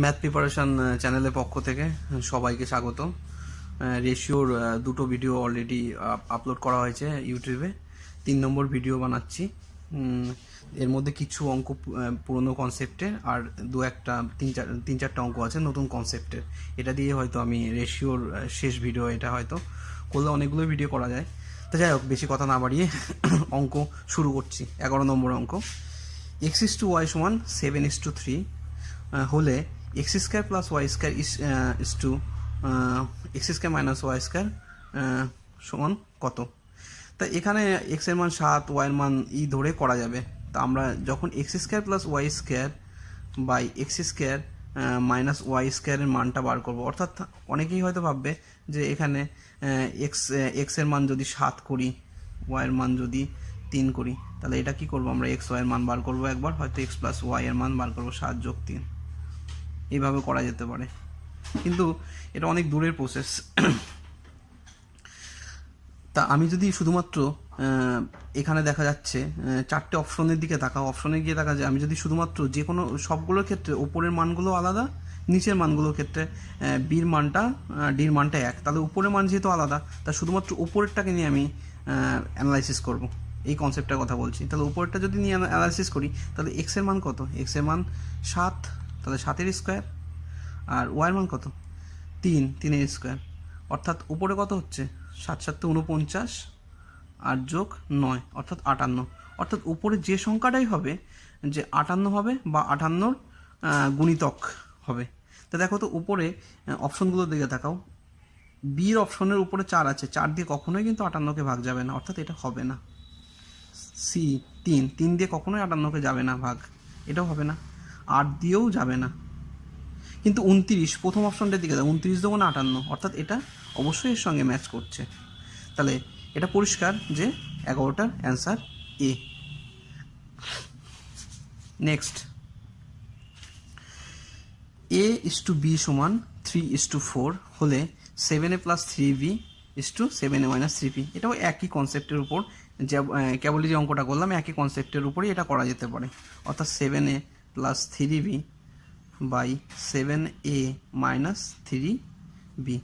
Math preparation চ্যানেলের পক্ষ থেকে সবাইকে স্বাগত রেশিওর দুটো ভিডিও অলরেডি আপলোড করা হয়েছে ইউটিউবে। তিন নম্বর ভিডিও বানাচ্ছি। এর মধ্যে কিছু অঙ্ক পুরনো কনসেপ্টের আর দু একটা, তিন চার, তিন চারটা অঙ্ক আছে নতুন কনসেপ্টের এটা দিয়ে হয়তো আমি রেশিওর শেষ ভিডিও, এটা হয়তো করলে অনেকগুলো ভিডিও করা যায়। তো যাই হোক, বেশি কথা না বাড়িয়ে অঙ্ক শুরু করছি। এগারো নম্বর অঙ্ক। এক্স ইস টু ওয়াই সমান সেভেন ইস টু থ্রি হলে x square plus y square is is to x square minus y square সমান কত? তা এখানে এক্সের মান সাত ওয়াই এর মান ই ধরে করা যাবে। তা আমরা যখন x square plus y square by x square minus y স্কোয়ারের মানটা বার করব। অর্থাৎ অনেকেই হয়তো ভাববে যে এখানে এক্স এক্সের মান যদি সাত করি ওয়াই এর মান যদি তিন করি, তাহলে এটা কি করব আমরা? এক্স ওয়াই এর মান বার করব একবার, হয়তো এক্স প্লাস ওয়াই এর মান বার করব সাত যোগ তিন। এইভাবে করা যেতে পারে। কিন্তু এটা অনেক দূরের প্রসেস তা আমি যদি শুধুমাত্র এখানে দেখা যাচ্ছে চারটে অপশনের দিকে তাকাও, অপশনে গিয়ে দেখা যায় আমি যদি শুধুমাত্র যে কোনো সবগুলোর ক্ষেত্রে ওপরের মানগুলো আলাদা, নিচের মানগুলোর ক্ষেত্রে বির মানটা ডির মানটা এক। তাহলে উপরের মান যেহেতু আলাদা, তা শুধুমাত্র উপরেরটাকে নিয়ে আমি অ্যানালাইসিস করব। এই কনসেপ্টটার কথা বলছি। তাহলে উপরেরটা যদি নিয়ে অ্যানালাইসিস করি, তাহলে এক্সের মান কত? এক্সের মান সাত তাহলে সাতের স্কোয়ার আর ওয়াইয়ের মান কত? তিন, তিনের স্কোয়ার অর্থাৎ উপরে কত হচ্ছে? সাত সাতটা উনপঞ্চাশ আর যোগ নয়, অর্থাৎ আটান্ন। অর্থাৎ উপরে যে সংখ্যাটাই হবে, যে আটান্ন হবে বা আটান্নর গুণিতক হবে। তা দেখো তো উপরে অপশনগুলোর দিকে তাকাও। বির অপশনের উপরে চার আছে। চার দিয়ে কখনোই কিন্তু আটান্নকে ভাগ যাবে না, অর্থাৎ এটা হবে না। সি তিন। তিন দিয়ে কখনোই আটান্নকে যাবে না ভাগ। এটাও হবে না। আট দিয়েও যাবে না। কিন্তু উনত্রিশ, প্রথম অপশনটার দিকে দাও, উনত্রিশ দেবো না আটান্ন। অর্থাৎ এটা অবশ্যই এর সঙ্গে ম্যাচ করছে। তাহলে এটা পরিষ্কার যে এগারোটার answer a next a is to b সমান থ্রি ইস টু ফোর হলে seven a plus three b is to seven a minus three p এটাও একই কনসেপ্টের উপর কেবলই যে অঙ্কটা করলাম, একই কনসেপ্টের উপরই এটা করা যেতে পারে। অর্থাৎ seven a plus three b by seven a minus three b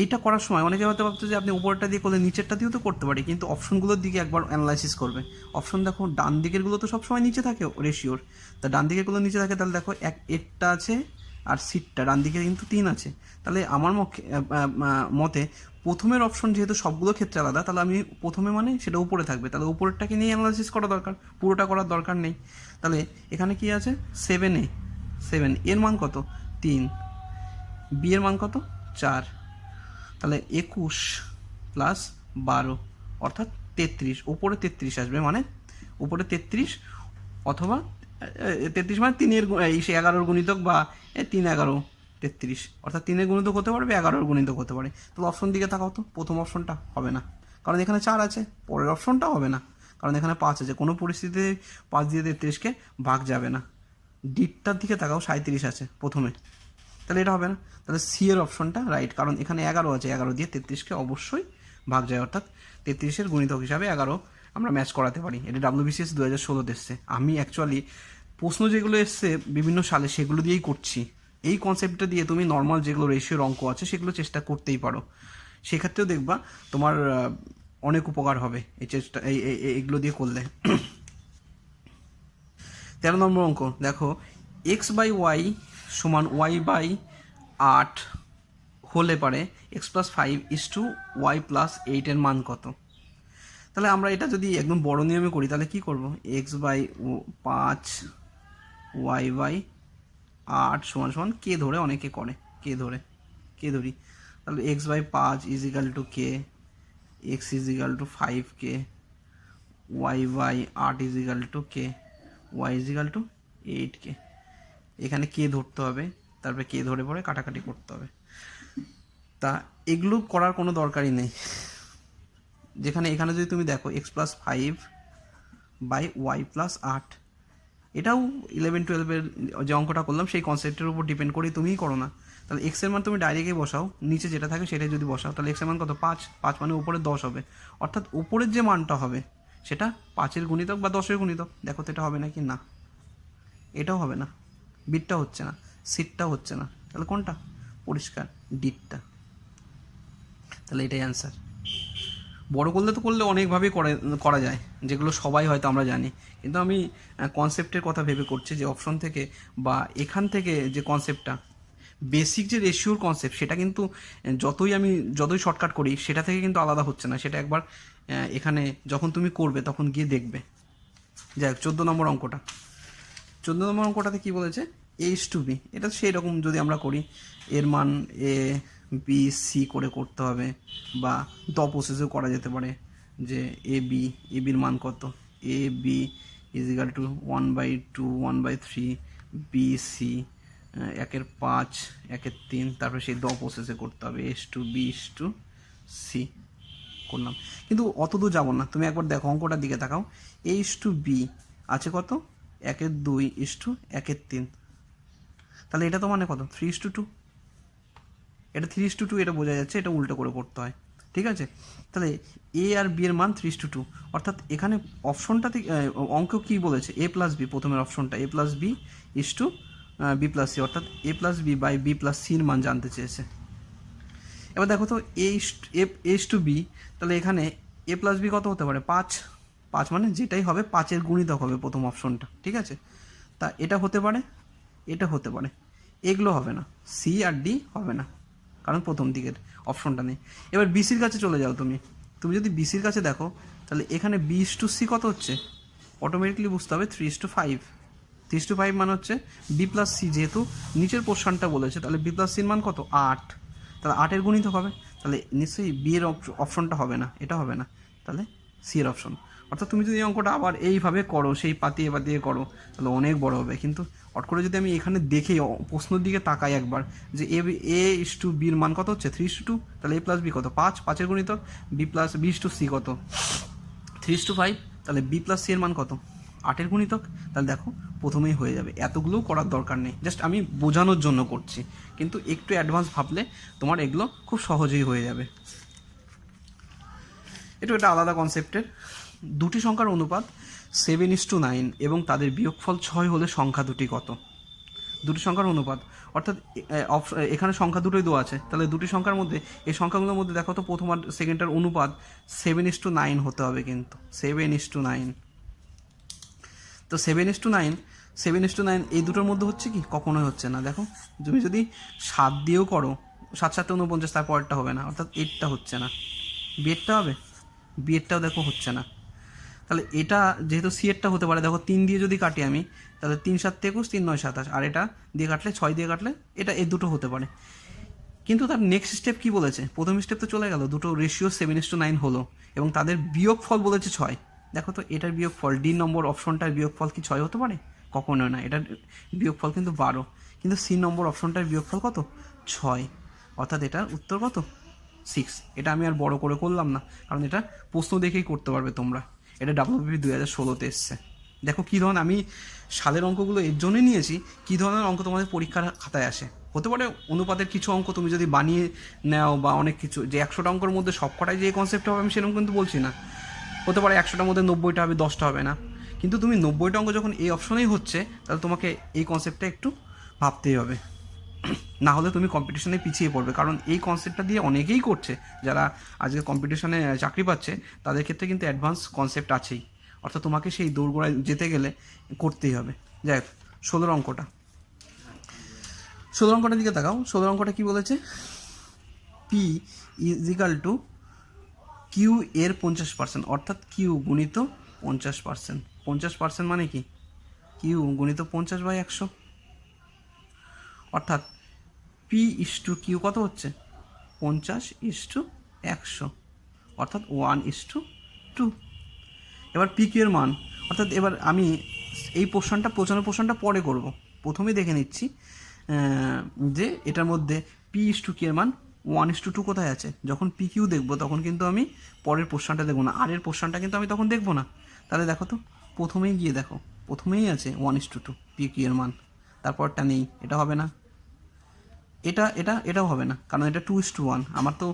এইটা করার সময় অনেকে হয়তো ভাবতো যে আপনি উপরটা দিয়ে করলে নিচেরটা দিয়েও তো করতে পারি, কিন্তু অপশনগুলোর দিকে একবার অ্যানালাইসিস করবে। অপশন দেখো, ডান দিকেরগুলো তো সবসময় নিচে থাকে রেশিওর তা ডান দিকেরগুলো নিচে থাকে, তাহলে দেখো এক এরটা আছে আর সিটটা ডান দিকে কিন্তু তিন আছে। তাহলে আমার মতে প্রথমের অপশন যেহেতু সবগুলো ক্ষেত্রে আলাদা, তাহলে আমি প্রথমে মানে সেটা উপরে থাকবে। তাহলে উপরেরটাকে নিয়ে অ্যানালাইসিস করা দরকার, পুরোটা করার দরকার নেই। তাহলে এখানে কি আছে? সেভেন এ সেভেন এর মান কত? তিন। বি এর মান কত? চার। তাহলে একুশ প্লাস বারো, অর্থাৎ তেত্রিশ। ওপরে তেত্রিশ আসবে মানে উপরে তেত্রিশ অথবা তেত্রিশ মানে তিনের এই সে এগারোর গুণিতক বা তিন এগারো। তেত্রিশ। অর্থাৎ তিনের গুণিতক হতে পারবে, এগারোর গুণিতক হতে পারে। তাহলে অপশন দিকে তাকাও তো, প্রথম অপশনটা হবে না। কারণ এখানে চার আছে, পরের অপশনটা হবে না। কারণ এখানে পাঁচ আছে, কোনো পরিস্থিতিতে পাঁচ দিয়ে তেত্রিশকে ভাগ যাবে না। ডিটটার দিকে তাকাও সাঁত্রিশ আছে প্রথমে। তাহলে এটা হবে না। তাহলে সি এর অপশনটা রাইট কারণ এখানে এগারো আছে, এগারো দিয়ে তেত্রিশকে অবশ্যই ভাগ যায়। অর্থাৎ তেত্রিশের গুণিতক হিসাবে এগারো আমরা ম্যাচ করাতে পারি। এটা ডাব্লিউবিসিএস দু হাজার ষোলোতে এসছে। আমি অ্যাকচুয়ালি প্রশ্ন যেগুলো এসছে, বিভিন্ন সালে সেগুলো দিয়েই করছি। এই কনসেপ্টটা দিয়ে তুমি নর্মাল যেগুলো রেশিওর অঙ্ক আছে, সেগুলো চেষ্টা করতেই পারো। সেক্ষেত্রেও দেখবা তোমার অনেক উপকার হবে এই চেষ্টা এই এগুলো দিয়ে করলে। তেরো নম্বর অঙ্ক, দেখো এক্স বাই ওয়াই সমান ওয়াই বাই আট হলে পারে x plus five is to y plus এইটের মান কত? তাহলে আমরা এটা যদি একদম বড় নিয়মে করি, তাহলে কি করব? এক্স বাই পাঁচ ওয়াই বাই আট সমান সমান কে ধরে অনেকে করে, কে ধরে, কে ধরি। তাহলে এক্স বাই পাঁচ is equal to k x is equal to five k y by আট is equal to k y is equal to eight k এখানে কে ধরতে হবে, তারপরে কে ধরে পরে কাটাকাটি করতে হবে। তা এগুলো করার কোনো দরকারই নেই। যেখানে এখানে যদি তুমি দেখো x plus five by y plus আট এটাও ইলেভেন টুয়েলভের যে অঙ্কটা করলাম, সেই কনসেপ্টের উপর ডিপেন্ড করেই তুমিই করো না। তাহলে এক্সের মান তুমি ডাইরেক্টই বসাও, নিচে যেটা থাকে সেটাই যদি বসাও, তাহলে এক্সের মান কত? পাঁচ পাঁচ মানে উপরে দশ হবে। অর্থাৎ উপরের যে মানটা হবে, সেটা পাঁচের গুণিতক বা দশের গুণিতক, দেখো তো এটা হবে নাকি? না। এটাও হবে না। বিটটা হচ্ছে না। সিটটা হচ্ছে না। তাহলে কোনটা? পরিষ্কার, ডিটটা। তাহলে এটাই অ্যান্সার বড় করলে তো করলে অনেকভাবেই করে, করা যায়, যেগুলো সবাই হয়তো আমরা জানি। কিন্তু আমি কনসেপ্টের কথা ভেবে করছি যে অপশন থেকে বা এখান থেকে যে কনসেপ্টটা বেসিক যে রেশিওর কনসেপ্ট সেটা কিন্তু যতই আমি, যতই শর্টকাট করি, সেটা থেকে কিন্তু আলাদা হচ্ছে না। সেটা একবার এখানে যখন তুমি করবে, তখন গিয়ে দেখবে। যাই হোক, চোদ্দ নম্বর অঙ্কটা। চোদ্দ নম্বর অঙ্কটাতে কী বলেছে? এইচ টু বি এটা সেই রকম যদি আমরা করি, এর মান এ বি সি করে করতে হবে বা দ প্রসেসেও করা যেতে পারে যে এ বি এ বির মান কত? A b is equal to one by two one by three b c একের পাঁচ, একের তিন, তারপরে সেই দ প্রসেসে করতে হবে as to b is to c করলাম। কিন্তু অত দূর যাব না, তুমি একবার দেখো, অঙ্কটার দিকে তাকাও। এইচ টু বি আছে কত? একের দুই ইস টু একের তিন। তাহলে এটা তো মানে কত? থ্রি ইস টু টু এটা থ্রি টু টু এটা বোঝা যাচ্ছে, এটা উল্টো করে করতে হয়। ঠিক আছে? তাহলে এ আর বি এর মান থ্রি টু টু অর্থাৎ এখানে অপশনটাতে অঙ্ক কী বলেছে? এ প্লাস বি প্রথমের অপশনটা a plus b is to b plus c অর্থাৎ a plus b by b plus সির মান জানতে চেয়েছে। এবার দেখো তো এ এস টু বি তাহলে এখানে এ প্লাস বি কত হতে পারে? পাঁচ। পাঁচ মানে যেটাই হবে, পাঁচের গুণিতক হবে প্রথম অপশনটা ঠিক আছে? তা এটা হতে পারে, এটা হতে পারে। এগুলো হবে না। সি আর ডি হবে না। কারণ প্রথম দিকের অপশনটা নেই। এবার বিসির কাছে চলে যাও তুমি। তুমি যদি বিসির কাছে দেখো, তাহলে এখানে বিস টু সি কত হচ্ছে? অটোমেটিকলি বুঝতে হবে three two five three two five মানে হচ্ছে বি প্লাস সি যেহেতু নিচের পোর্শনটা বলেছে, তাহলে বি প্লাস সির মান কত? আট। তাহলে আটের গুণিত হবে। তাহলে নিশ্চয়ই বি এর অপশনটা হবে না, এটা হবে না। তাহলে সি এর অপশন অর্থাৎ তুমি যদি অঙ্কটা আবার এইভাবে করো, সেই পাতিয়ে পাতিয়ে করো, তাহলে অনেক বড় হবে। কিন্তু অট করে যদি আমি এখানে দেখে প্রশ্নের দিকে তাকাই একবার, যে এ এ ইস টু বির মান কত হচ্ছে? থ্রি টু তাহলে এ প্লাস বি কত? পাঁচ? পাঁচের গুণিত b plus b to c কত? থ্রি টু ফাইভ তাহলে বি প্লাস সি এর মান কত? আটের গুণিতক? তাহলে দেখো, প্রথমেই হয়ে যাবে। এতগুলোও করার দরকার নেই। জাস্ট আমি বোঝানোর জন্য করছি। কিন্তু একটু অ্যাডভান্স ভাবলে তোমার এগুলো খুব সহজেই হয়ে যাবে। এটা একটা আলাদা কনসেপ্টের দুটি সংখ্যার অনুপাত সেভেন ইস টু নাইন এবং তাদের বিয়োগফল ছয় হলে সংখ্যা দুটি কত? দুটি সংখ্যার অনুপাত। অর্থাৎ এখানে সংখ্যা দুটোই দেওয়া আছে। তাহলে দুটি সংখ্যার মধ্যে, এই সংখ্যাগুলোর মধ্যে দেখো তো প্রথম আর সেকেন্ডটার অনুপাত সেভেন ইস টু নাইন হতে হবে কিন্তু। সেভেন ইস টু নাইন তো seven is to nine seven is to nine এই দুটোর মধ্যে হচ্ছে কি? কখনোই হচ্ছে না। দেখো, তুমি যদি সাত দিয়েও করো, সাত সাতটা উনপঞ্চাশ, তার পরেরটা হবে না। অর্থাৎ এইটটা হচ্ছে না। বিয়েরটা হবে? বিয়েরটাও দেখো হচ্ছে না। তাহলে এটা যেহেতু সিয়েরটা হতে পারে, দেখো তিন দিয়ে যদি কাটি আমি, তাহলে তিন সাত একুশ, তিন নয় সাতাশ। আর এটা দিয়ে কাটলে ছয় দিয়ে কাটলে এটা এই দুটো হতে পারে। কিন্তু তার নেক্সট স্টেপ কি বলেছে? প্রথম স্টেপ তো চলে গেল, দুটো রেশিও সেভেন টু নাইন হলো, এবং তাদের বিয়োগ ফল বলেছে ছয়। দেখো তো, এটার বিয়োগ ফল ডি নম্বর অপশনটার বিয়োগ ফল কি ছয় হতে পারে? কখনো না এটার বিয়োগ ফল কিন্তু বারো। কিন্তু সি নম্বর অপশনটার বিয়োগ ফল কত? ছয়। অর্থাৎ এটার উত্তর কত? সিক্স এটা আমি আর বড় করে করলাম না, কারণ এটা প্রশ্ন দেখেই করতে পারবে তোমরা। এটা ডাব্লিউবিপি দুই হাজার ষোলোতে এসছে। দেখো কী ধরনের, আমি সালের অঙ্কগুলো এর জন্যই নিয়েছি, কী ধরনের অঙ্ক তোমাদের পরীক্ষার খাতায় আসে। হতে পারে অনুপাতের কিছু অঙ্ক তুমি যদি বানিয়ে নাও বা অনেক কিছু, যে একশোটা অঙ্কের মধ্যে সবকটাই যে কনসেপ্ট হবে, আমি সেরকম কিন্তু বলছি না। হতে পারে একশোটার মধ্যে নব্বইটা হবে, দশটা হবে না। কিন্তু তুমি নব্বইটা অঙ্ক যখন এই অপশনেই হচ্ছে, তাহলে তোমাকে এই কনসেপ্টটা একটু ভাবতেই হবে। না হলে তুমি কম্পিটিশনে পিছিয়ে পড়বে। কারণ এই কনসেপ্টটা দিয়ে অনেকেই করছে। যারা আজকে কম্পিটিশনে চাকরি পাচ্ছে, তাদের ক্ষেত্রে কিন্তু অ্যাডভান্স কনসেপ্ট আছেই। অর্থাৎ তোমাকে সেই দৌড়গোড়ায় যেতে গেলে করতেই হবে। যাই ষোলোর অঙ্কটা। ষোলোর অঙ্কটার দিকে তাকাও। ষোলোর অঙ্কটা কী বলেছে? পি ইজিক্যাল টু কিউ এর পঞ্চাশ পার্সেন্ট অর্থাৎ কিউ গুণিত পঞ্চাশ পার্সেন্ট পঞ্চাশ পার্সেন্ট মানে কি? কিউ গুণিত পঞ্চাশ বাই একশো। অর্থাৎ পি ইস টু কিউ কত হচ্ছে? পঞ্চাশ ইস টু একশো। অর্থাৎ ওয়ান ইস টু টু এবার পি কিউ এর মান। অর্থাৎ এবার আমি এই পোর্শনটা পৌঁছানোর পোর্শনটা পরে করব। প্রথমেই দেখে নিচ্ছি যে এটার মধ্যে পি ইস টু কি এর মান ওয়ান ইস টু টু কোথায় আছে? যখন পি কিউ দেখব, তখন কিন্তু আমি পরের পোর্শনটা দেখব না। আর এর পোর্শনটা কিন্তু আমি তখন দেখব না। তাহলে দেখো তো, প্রথমেই গিয়ে দেখো, প্রথমেই আছে one is to two P Q এর মান। তারপরটা নেই, এটা হবে না। এটা এটা, এটাও হবে না। কারণ এটা টু ইস টু ওয়ান আমার তো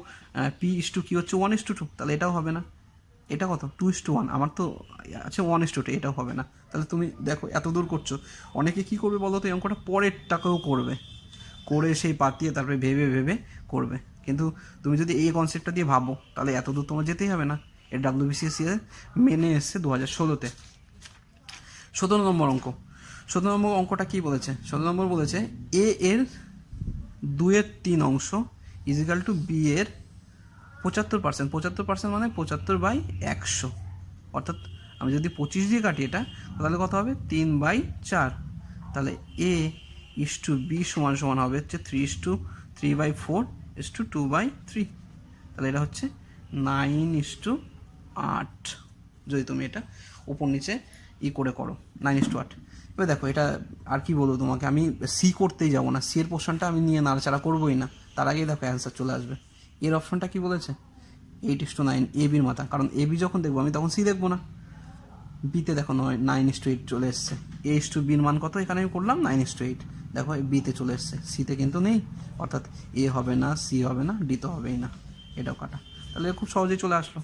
পি ইস টু কী হচ্ছে ওয়ান ইস টু টু তাহলে এটাও হবে না। এটা কত? টু ইস টু ওয়ান আমার তো আছে ওয়ান ইস টু টু এটাও হবে না। তাহলে তুমি দেখো, এত দূর করছ। অনেকে কী করবে বলো তো, এই অঙ্কটা পরের টাকাও করবে। করে সেই পাতিয়ে তারপরে ভেবে ভেবে করবে। কিন্তু তুমি যদি এই কনসেপ্টটা দিয়ে ভাবো, তাহলে এত দূর তোমার যেতেই হবে না। এর ডাব্লিউবিসিএস মেনে এসছে দু হাজার ষোলোতে। সতেরো নম্বর অঙ্ক। সতেরো নম্বর অঙ্কটা কী বলেছে? সতেরো নম্বর বলেছে এ এর দুয়ের তিন অংশ ইজিক্যাল টু বি এর পঁচাত্তর পার্সেন্ট পঁচাত্তর পার্সেন্ট মানে পঁচাত্তর বাই একশো। অর্থাৎ আমি যদি পঁচিশ দিয়ে কাটি এটা, তাহলে কত হবে? তিন বাই চার। তাহলে এ ইস টু বি সমান সমান হবে হচ্ছে three is to three by four is to two by three তাহলে এটা হচ্ছে নাইন ইস টু আট। যদি তুমি এটা উপর নিচে ই করে করো নাইন ইস টু আট। এবার দেখো, এটা আর কি বলব তোমাকে? আমি সি করতেই যাব না। সি এর পোর্শনটা আমি নিয়ে নাড়াচাড়া করবোই না। তার আগেই দেখো অ্যান্সার চলে আসবে। এর অপশনটা কি বলেছে? Eight is to nine A বির মাথা। কারণ এ বি যখন দেখব, আমি তখন সি দেখব না। বিতে দেখো নয় নাইন ইস টু এইট চলে এসছে। এ ইস টু বির মান কত? এখানে আমি করলাম নাইন ইস টু এইট দেখো বিতে চলে এসছে। সিতে কিন্তু নেই। অর্থাৎ এ হবে না সি হবে না ডি তো হবেই না। এটাও কাটা। তাহলে খুব সহজেই চলে আসলো।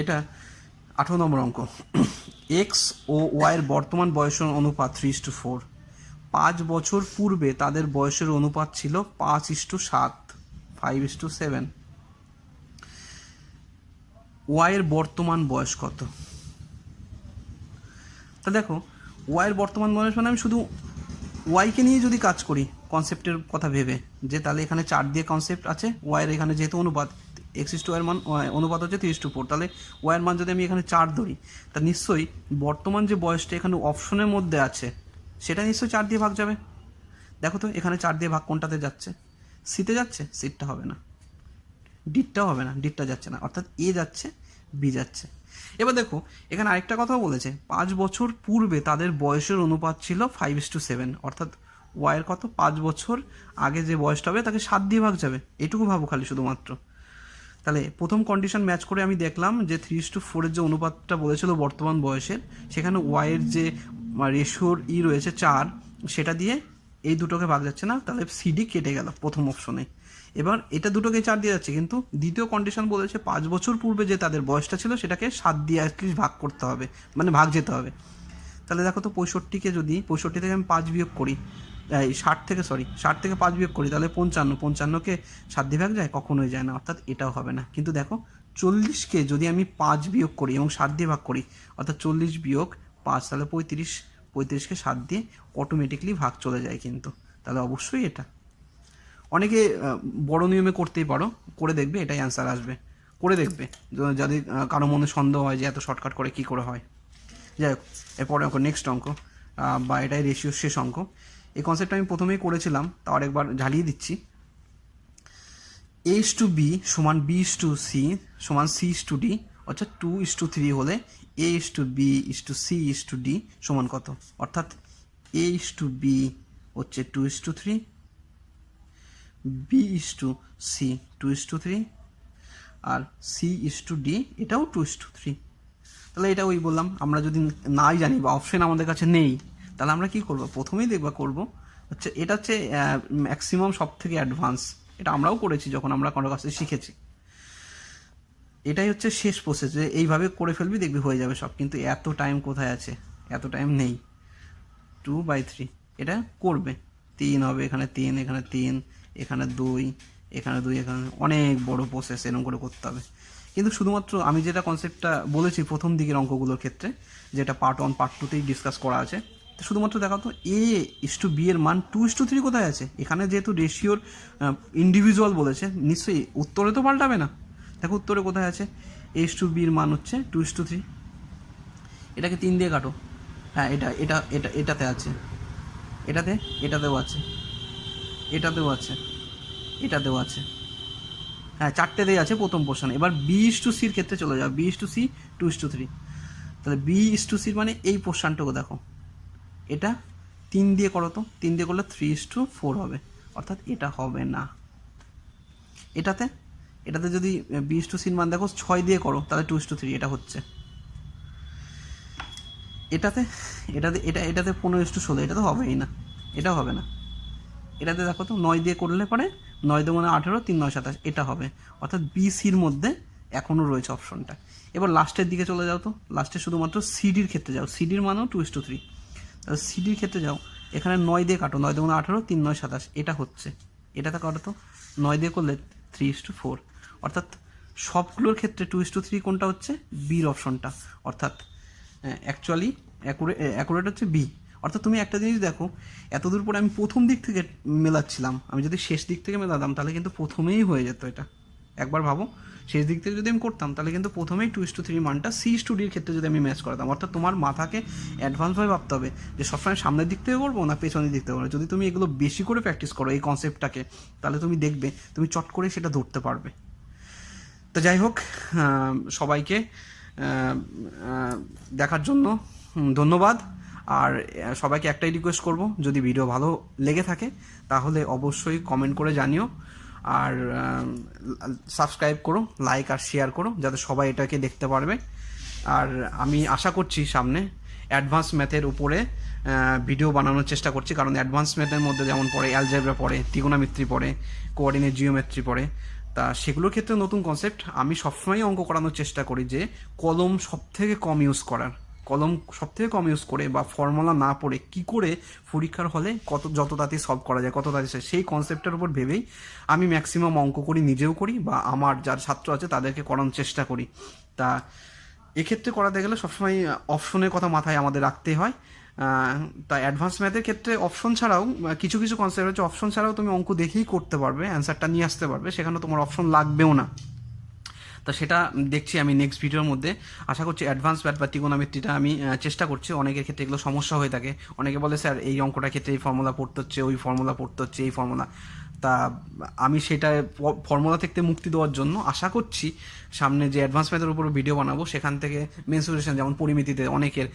এটা আঠারো নম্বর অঙ্ক। এক্স ও ওয়াইয়ের বর্তমান বয়সের অনুপাত থ্রি টু ফোর পাঁচ বছর পূর্বে তাদের বয়সের অনুপাত ছিল পাঁচ ইস টু সাত ফাইভ ইস টু সেভেন ওয়াইয়ের বর্তমান বয়স কত? তা দেখো ওয়াইয়ের বর্তমান বয়স মানে আমি শুধু ওয়াইকে নিয়ে যদি কাজ করি কনসেপ্টের কথা ভেবে, যে তাহলে এখানে চার দিয়ে কনসেপ্ট আছে ওয়াইয়ের এখানে যেহেতু অনুপাত এক্স ইস টু ওয়াইয়ের মান অনুপাত হচ্ছে থ্রি টু ফোর তাহলে ওয়াইয়ের মান যদি আমি এখানে চার ধরি, তা নিশ্চয়ই বর্তমান যে বয়সটা এখানে অপশনের মধ্যে আছে, সেটা নিশ্চয়ই চার দিয়ে ভাগ যাবে। দেখো তো, এখানে চার দিয়ে ভাগ কোনটাতে যাচ্ছে? সিতে যাচ্ছে? সিটটা হবে না। ডিটটাও হবে না ডিটটা যাচ্ছে না। অর্থাৎ এ যাচ্ছে বি যাচ্ছে। এবার দেখো, এখানে আরেকটা কথাও বলেছে, পাঁচ বছর পূর্বে তাদের বয়সের অনুপাত ছিল ফাইভ ইস টু সেভেন অর্থাৎ ওয়াইয়ের কত? পাঁচ বছর আগে যে বয়সটা হবে, তাকে সাত দিয়ে ভাগ যাবে। এটুকু ভাবো খালি শুধুমাত্র। তাহলে প্রথম কন্ডিশন ম্যাচ করে আমি দেখলাম যে থ্রি টু ফোরের যে অনুপাতটা বলেছিল বর্তমান বয়সের, সেখানে ওয়াইয়ের যে রেশিওর ই রয়েছে চার, সেটা দিয়ে এই দুটোকে ভাগ যাচ্ছে না, তাহলে সিডি কেটে গেল প্রথম অপশনে এবার এটা দুটোকে চার দিয়ে যাচ্ছে, কিন্তু দ্বিতীয় কন্ডিশন বলেছে পাঁচ বছর পূর্বে যে তাদের বয়সটা ছিল, সেটাকে সাত দিয়ে অ্যাটলিস্ট ভাগ করতে হবে মানে ভাগ যেতে হবে। তাহলে দেখো তো পঁয়ষট্টিকে যদি, পঁয়ষট্টি থেকে আমি পাঁচ বিয়োগ করি এই ষাট থেকে সরি ষাট থেকে পাঁচ বিয়োগ করি, তাহলে পঞ্চান্ন। পঞ্চান্নকে সাত দিয়ে ভাগ যায়, কখনোই যায় না, অর্থাৎ এটাও হবে না। কিন্তু দেখো, চল্লিশকে যদি আমি পাঁচ বিয়োগ করি এবং সাত দিয়ে ভাগ করি, অর্থাৎ চল্লিশ বিয়োগ পাঁচ, তাহলে পঁয়ত্রিশ, পঁয়ত্রিশকে সাত দিয়ে অটোমেটিকলি ভাগ চলে যায় কিন্তু। তাহলে অবশ্যই এটা। অনেকে বড় নিয়মে করতেই পারো, করে দেখবে, এটাই অ্যান্সার আসবে। করে দেখবে যদি কারও মনে সন্দেহ হয় যে এত শর্টকাট করে কি করে হয়। যাই হোক, এরপরে অঙ্ক নেক্সট অঙ্ক বা এটাই রেশিও শেষ অঙ্ক। এই কনসেপ্ট আমি প্রথমেই করেছিলাম তাও আরেকবার ঝালিয়ে দিচ্ছি এইচ টু বি সমান বি ইস টু সি সমান সি ইস টু ডি অর্থাৎ টু ইস টু থ্রি হলে A is to B is to C is to D সমান কত অর্থাৎ এ ইস টু বি হচ্ছে two is to three B is to C two is to three R C is to D এটাও two is two three তাহলে এটা ওই বললাম আমরা যদি নাই জানি বা অপশন আমাদের কাছে নেই তাহলে আমরা কি করব? প্রথমেই দেখবা করব হচ্ছে এটা হচ্ছে ম্যাক্সিমাম সব থেকে অ্যাডভান্স এটা আমরাও করেছি যখন আমরা কারোর কাছে শিখেছি। এটাই হচ্ছে শেষ প্রসেস যে এইভাবে করে ফেলবি, দেখবি হয়ে যাবে সব। কিন্তু এত টাইম কোথায় আছে? এত টাইম নেই। টু বাই থ্রি এটা করবে। তিন হবে, এখানে তিন এখানে তিন, এখানে দুই এখানে দুই, এখানে অনেক বড় প্রসেস এরকম করে করতে হবে। কিন্তু শুধুমাত্র আমি যেটা কনসেপ্টটা বলেছি প্রথম দিকের অঙ্কগুলোর ক্ষেত্রে, যেটা পার্ট ওয়ান পার্ট টুতেই ডিসকাস করা আছে তো শুধুমাত্র দেখা তো এ ইস টু বি এর মান টু ইস টু থ্রি কোথায় আছে? এখানে যেহেতু রেশিওর ইন্ডিভিজুয়াল বলেছে, নিশ্চয়ই উত্তরে তো পাল্টাবে না। দেখো উত্তরে কোথায় আছে? এস টু বির মান হচ্ছে টু ইস টু থ্রি এটাকে তিন দিয়ে কাটো। হ্যাঁ এটা এটা এটা, এটাতে আছে। এটাতে, এটাতেও আছে। এটাতেও আছে। এটাতেও আছে। হ্যাঁ চারটেতেই আছে প্রথম পোর্শন এবার বি ইস টু সির ক্ষেত্রে চলে যাও। B is to C two is to three তাহলে বি ইস টু সির মানে এই পোর্শনটুকু দেখো। এটা তিন দিয়ে করো তো, তিন দিয়ে করলে থ্রি ইস টু ফোর হবে। অর্থাৎ এটা হবে না। এটাতে এটাতে যদি বি ইস টু সির মান দেখো, ছয় দিয়ে করো, তাহলে টু ইস টু থ্রি এটা হচ্ছে। এটাতে এটাতে, এটা, এটাতে পনেরো ইস টু ষোলো, এটা তো হবেই না। এটা হবে না। এটাতে দেখো তো, নয় দিয়ে করলে পরে নয় দু মানে আঠেরো, তিন নয় সাতাশ, এটা হবে। অর্থাৎ বি সির মধ্যে এখনও রয়েছে অপশনটা এবার লাস্টের দিকে চলে যাও তো। লাস্টে শুধুমাত্র সিডির ক্ষেত্রে যাও। সিডির মানও টু ইস টু থ্রি সিডির ক্ষেত্রে যাও, এখানে নয় দিয়ে কাটো, নয় দুগুণ আঠারো, তিন নয় সাতাশ, এটা হচ্ছে। এটাতে কাটো নয় দিয়ে করলে থ্রি ইস টু ফোর অর্থাৎ সবগুলোর ক্ষেত্রে টু ইস টু থ্রি কোনটা হচ্ছে? বির অপশনটা অর্থাৎ অ্যাকচুয়ালি অ্যাকুরেট হচ্ছে বি অর্থাৎ তুমি একটা জিনিস দেখো, এতদূর পরে আমি প্রথম দিক থেকে মেলাচ্ছিলাম। আমি যদি শেষ দিক থেকে মেলাতাম, তাহলে কিন্তু প্রথমেই হয়ে যেত এটা। একবার ভাবো, শেষ দিক থেকে যদি আমি করতাম, তাহলে কিন্তু প্রথমেই টু ইস টু থ্রি মানটা সি স্টুডির ক্ষেত্রে যদি আমি ম্যাচ করাতাম, অর্থাৎ তোমার মাথাকে অ্যাডভান্সভাবে ভাবতে হবে যে সবসময় সামনের দিক থেকে করব না পেছনের দিক থেকে করব। যদি তুমি এগুলো বেশি করে প্র্যাকটিস করো এই কনসেপ্টটাকে তাহলে তুমি দেখবে তুমি চট করে সেটা ধরতে পারবে। তো যাই হোক সবাইকে দেখার জন্য ধন্যবাদ। আর সবাইকে একটাই রিকোয়েস্ট করব, যদি ভিডিও ভালো লেগে থাকে, তাহলে অবশ্যই কমেন্ট করে জানিও। আর সাবস্ক্রাইব করো লাইক আর শেয়ার করো যাতে সবাই এটাকে দেখতে পারবে। আর আমি আশা করছি সামনে অ্যাডভান্স ম্যাথের উপরে ভিডিও বানানোর চেষ্টা করছি, কারণ অ্যাডভান্স ম্যাথের মধ্যে যেমন পড়ে অ্যালজেব্রা পড়ে ত্রিগোনামিত্রি পড়ে কোঅর্ডিনেট জিওমেট্রি পড়ে, তা সেগুলোর ক্ষেত্রে নতুন কনসেপ্ট আমি সবসময় অঙ্ক করানোর চেষ্টা করি যে কলম সব থেকে কম ইউজ করার। কলম সব থেকে কম ইউজ করে বা ফর্মুলা না পড়ে কি করে পরীক্ষার হলে কত, যত তাড়াতাড়ি সলভ করা যায়, কত তাড়াতাড়ি সেই কনসেপ্টের উপর ভেবেই আমি ম্যাক্সিমাম অঙ্ক করি, নিজেও করি বা আমার যার ছাত্র আছে তাদেরকে করানোর চেষ্টা করি। তা এক্ষেত্রে করাতে গেলে সবসময় অপশনের কথা মাথায় আমাদের রাখতে হয়। তা অ্যাডভান্স ম্যাথের ক্ষেত্রে অপশন ছাড়াও কিছু কিছু কনসেপ্ট হচ্ছে অপশন ছাড়াও তুমি অঙ্ক দেখেই করতে পারবে অ্যান্সারটা নিয়ে আসতে পারবে, সেখানে তোমার অপশন লাগবেও না। তা সেটা দেখছি আমি নেক্সট ভিডিওর মধ্যে। আশা করছি অ্যাডভান্স ম্যাথ বা ত্রিকোণমিত্রিটা আমি চেষ্টা করছি। অনেকের ক্ষেত্রে এগুলো সমস্যা হয়ে থাকে। অনেকে বলে, স্যার, এই অঙ্কটার ক্ষেত্রে এই ফর্মুলা পড়তে হচ্ছে, ওই ফর্মুলা পড়তে হচ্ছে, এই ফর্মুলা তা আমি সেটা ফর্মুলা থেকে মুক্তি দেওয়ার জন্য আশা করছি, সামনে যে অ্যাডভান্স ম্যাথের উপর ভিডিও বানাবো, সেখান থেকে মেনসুরেশন যেমন পরিমিতিতে অনেকের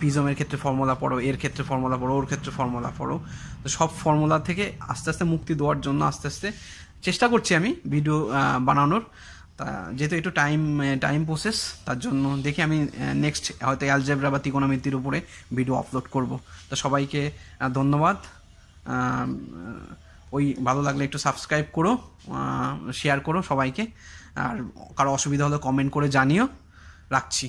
পিজমের ক্ষেত্রে ফর্মুলা পড়ো, এর ক্ষেত্রে ফর্মুলা পড়ো, ওর ক্ষেত্রে ফর্মুলা পড়ো। তো সব ফর্মুলা থেকে আস্তে আস্তে মুক্তি দেওয়ার জন্য আস্তে আস্তে চেষ্টা করছি আমি ভিডিও বানানোর। তা যেহেতু একটু টাইম টাইম প্রসেস তার জন্য দেখি আমি নেক্সট হয়তো অ্যালজেব্রা বা ত্রিকোণমিতির উপরে ভিডিও আপলোড করব। তো সবাইকে ধন্যবাদ। ওই ভালো লাগলে একটু সাবস্ক্রাইব করো শেয়ার করো সবাইকে। আর কারও অসুবিধা হলে কমেন্ট করে জানিও। রাখছি।